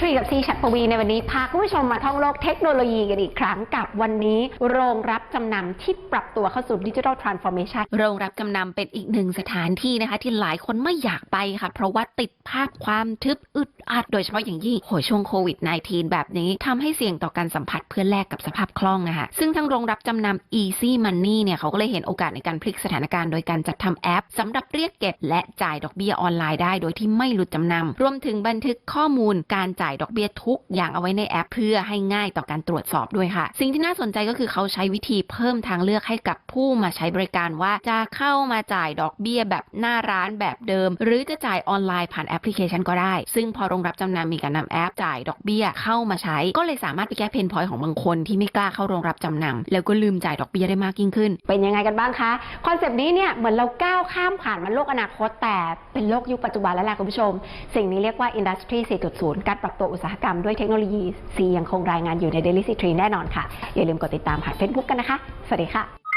Tree กับ C ชัดปวีในวันนี้ พาคุณผู้ชมมาท่องโลกเทคโนโลยีกันอีกครั้งกับวันนี้โรงรับจำนำที่ปรับตัวเข้าสู่ดิจิทัลทรานส์ฟอร์เมชันโรงรับจำนำเป็นอีกหนึ่งสถานที่นะคะ ที่หลายคนไม่อยากไปค่ะ เพราะว่าติดภาพความทึบอึดอัดโดยเฉพาะอย่างยิ่งโหช่วงโควิด -19 แบบนี้ทำให้เสี่ยงต่อการสัมผัสเพื่อแลกกับสภาพคล่องนะคะซึ่งทั้งโรงรับจำนำ Easy Money เนี่ยเขาก็เลยเห็นโอกาสในการพลิกสถานการณ์โดยการจัดทำแอปสำหรับเรียกเก็บ และจ่ายดอกเบี้ยออนไลน์ได้ โดยที่ไม่หลุดจำนำรวมถึงบันทึกข้อมูลการจ่ายดอกเบี้ยทุกอย่างเอาไว้ในแอป เพื่อให้ง่ายต่อการตรวจสอบด้วยค่ะ สิ่งที่น่าสนใจก็คือเขาใช้วิธีเพิ่มทางเลือกให้กับผู้มาใช้บริการว่าจะเข้ามาจ่ายดอกเบี้ยแบบหน้าร้านแบบเดิม หรือจะจ่ายออนไลน์ผ่านแอปพลิเคชันก็ได้ ซึ่งพอโรงรับจำนำมีการนำแอปจ่ายดอกเบี้ยเข้ามาใช้ ก็เลยสามารถไปแก้เพนพอยต์ของบางคนที่ไม่กล้าเข้าโรงรับจำนำแล้วก็ลืมจ่ายดอกเบี้ยได้มากยิ่งขึ้น เป็นยังไงกันบ้างคะคอนเซปต์นี้เนี่ยเหมือนเราก้าวข้ามผ่านมาโลกอนาคตแต่เป็นโลกยุคปัจจุบันแล้วแหละคุณผู้ชม สิ่งนี้เรียกว่า Industry 4.0 การปรับตัวอุตสาหกรรมด้วยเทคโนโลยี C ยังคงรายงานอยู่ใน Daily C3 แน่นอนค่ะ อย่าลืมกดติดตามผ่าน Facebook กันนะคะ สวัสดีค่ะ